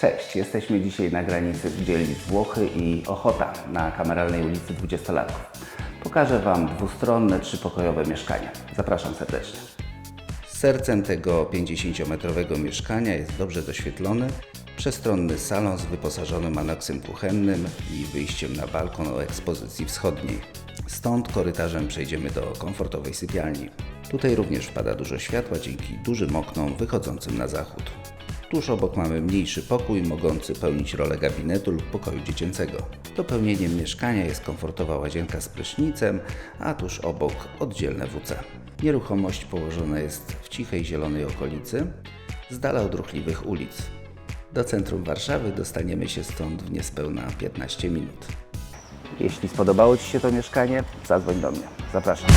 Cześć, jesteśmy dzisiaj na granicy dzielnic Włochy i Ochota na kameralnej ulicy 20-latków. Pokażę Wam dwustronne, trzypokojowe mieszkania. Zapraszam serdecznie. Sercem tego 50-metrowego mieszkania jest dobrze doświetlony, przestronny salon z wyposażonym aneksem kuchennym i wyjściem na balkon o ekspozycji wschodniej. Stąd korytarzem przejdziemy do komfortowej sypialni. Tutaj również wpada dużo światła dzięki dużym oknom wychodzącym na zachód. Tuż obok mamy mniejszy pokój mogący pełnić rolę gabinetu lub pokoju dziecięcego. Dopełnieniem mieszkania jest komfortowa łazienka z prysznicem, a tuż obok oddzielne WC. Nieruchomość położona jest w cichej zielonej okolicy, z dala od ruchliwych ulic. Do centrum Warszawy dostaniemy się stąd w niespełna 15 minut. Jeśli spodobało Ci się to mieszkanie, zadzwoń do mnie. Zapraszam.